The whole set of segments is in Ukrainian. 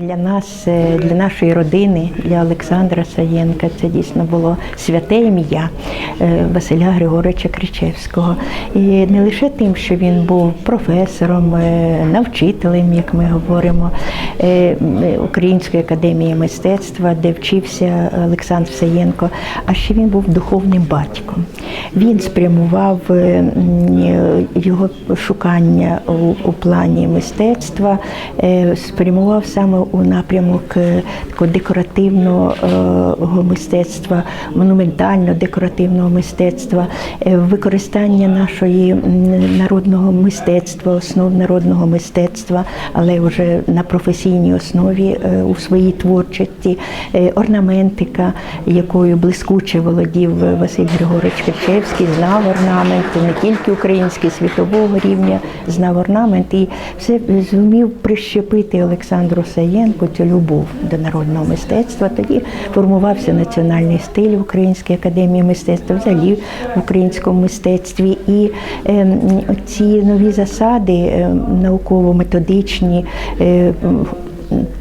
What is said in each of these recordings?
Для нас, е, для нашої родини, для Олександра Саєнка, це дійсно було святе ім'я е, Василя Григоровича Кричевського. І не лише тим, що він був професором, е, навчителем, як ми говоримо, Української академії мистецтва, де вчився Олександр Саєнко, а ще він був духовним батьком. Він спрямував е, е, його шукання у, плані мистецтва, е, спрямував саме у напрямок декоративного мистецтва, монументально-декоративного мистецтва, використання нашої народного мистецтва, основ народного мистецтва, але вже на професійній основі у своїй творчості, орнаментика, якою блискуче володів Василь Григорович Керчевський, знав орнамент, не тільки український, світового рівня, знав орнамент і все зумів прищепити Олександру Саєнку цю любов до народного мистецтва. Тоді формувався національний стиль в Українській академії мистецтва, взагалі в українському мистецтві. І е, ці нові засади е, науково-методичні. Е,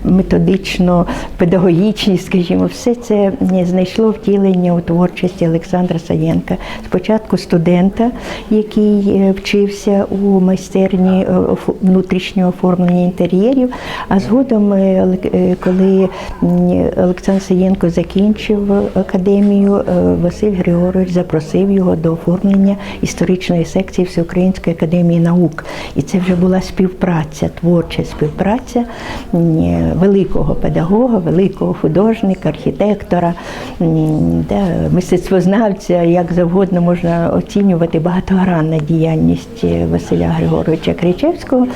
методично-педагогічні, скажімо, все це знайшло втілення у творчості Олександра Саєнка. Спочатку студента, який е, вчився у майстерні е, внутрішнього оформлення інтер'єрів, а згодом, е, коли Олександр Саєнко закінчив академію, Василь Григорович запросив його до оформлення історичної секції Всеукраїнської академії наук. І це вже була співпраця, творча співпраця м, великого педагога, великого художника, архітектора, да, мистецтвознавця, як завгодно можна оцінювати багатогранна діяльність Василя Григоровича Кричевського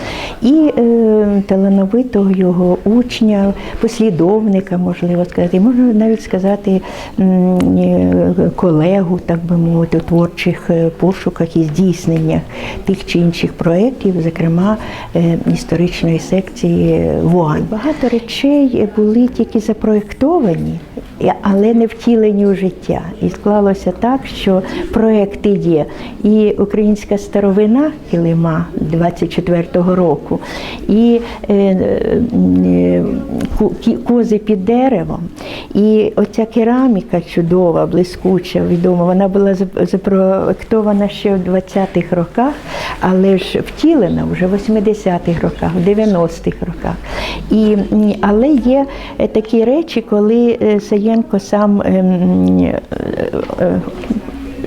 і е, талановитого його учня, послідовника, можливо сказати, можна навіть сказати е, колегу, так би мовити, у творчих е, пошуках і здійсненнях тих чи інших проєктів, зокрема е, історичної секції ВУАН. Багато речей були тільки запроєктовані, але не втілені у життя. І склалося так, що проекти є. І українська старовина Килима 24-го року, і е, е, кози під деревом, і оця кераміка чудова, блискуча, відома, вона була запроектована ще в 20-х роках, але ж втілена вже в 80-х роках, в 90-х роках. І, але є е, такі речі, коли е, Саєнко сам ем, е, е,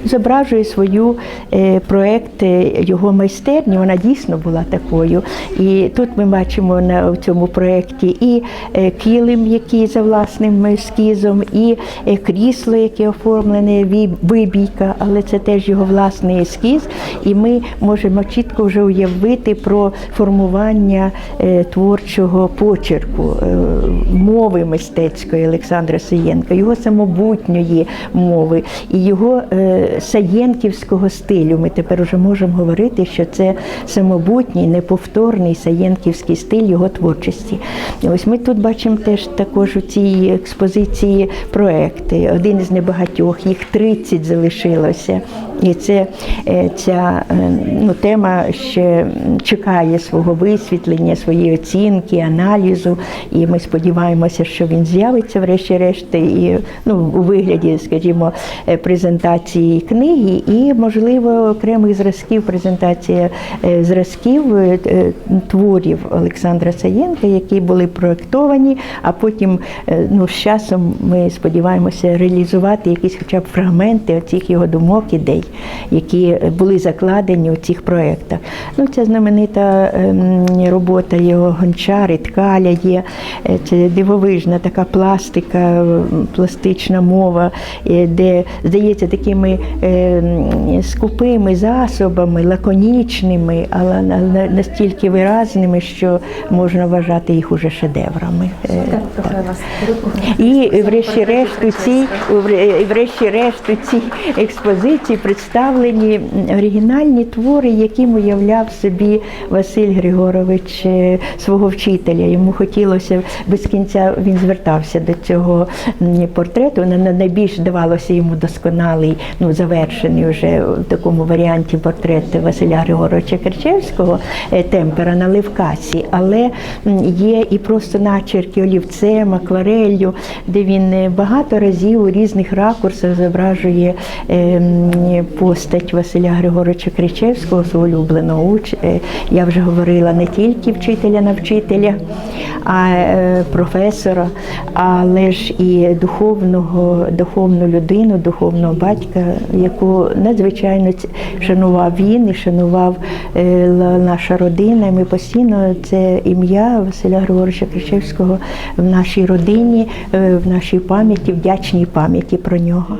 зображує свою е, проект е, його майстерні. Вона дійсно була такою. І тут ми бачимо на в цьому проєкті і е, килим, який за власним ескізом, і крісло, яке оформлене, вибійка, але це теж його власний ескіз. І ми можемо чітко вже уявити про формування творчого почерку, мови мистецької Олександра Саєнка, його самобутньої мови і його саєнківського стилю. Ми тепер вже можемо говорити, що це самобутній, неповторний саєнківський стиль його творчості. Ось ми тут бачимо теж також у цій експозиції проекти. Один із небагатьох, їх 30 залишилося. І це е, ця е, ну, тема ще чекає свого висвітлення, своєї оцінки, аналізу. І ми сподіваємося, що він з'явиться врешті-решт і ну, у вигляді, скажімо, е, презентації книги і, можливо, окремих зразків, презентація е, зразків е, е, творів Олександра Саєнка, які були проєктовані, а потім ну, з часом ми сподіваємося реалізувати якісь хоча б фрагменти оцих його думок, ідей, які були закладені у цих проєктах. Ну, ця знаменита ем, робота його гончари, ткаля є. Це дивовижна така пластика, пластична мова, де, здається, такими скупими засобами, лаконічними, але на- на- настільки виразними, що можна вважати їх уже шедеврами. Е, і врешті-решт у цій, врешті-решт у цій експозиції представлені оригінальні твори, яким уявляв собі Василь Григорович е, свого вчителя. Йому хотілося без кінця він звертався до цього портрету. На на- найбільш давалося йому досконалий, ну за завершений вже в такому варіанті портрет Василя Григоровича Керчевського е, темпера на Левкасі, але є і просто начерки олівцем, аквареллю, де він е, багато разів у різних ракурсах зображує е, постать Василя Григоровича Кричевського, свого улюбленого Я вже говорила не тільки вчителя на вчителя, а е, професора, але ж і духовного, духовну людину, духовного батька, яку надзвичайно шанував він і шанував е, наша родина. Ми постійно це ім'я Василя Григоровича Кричевського в нашій родині, е, в нашій пам'яті, вдячній пам'яті про нього.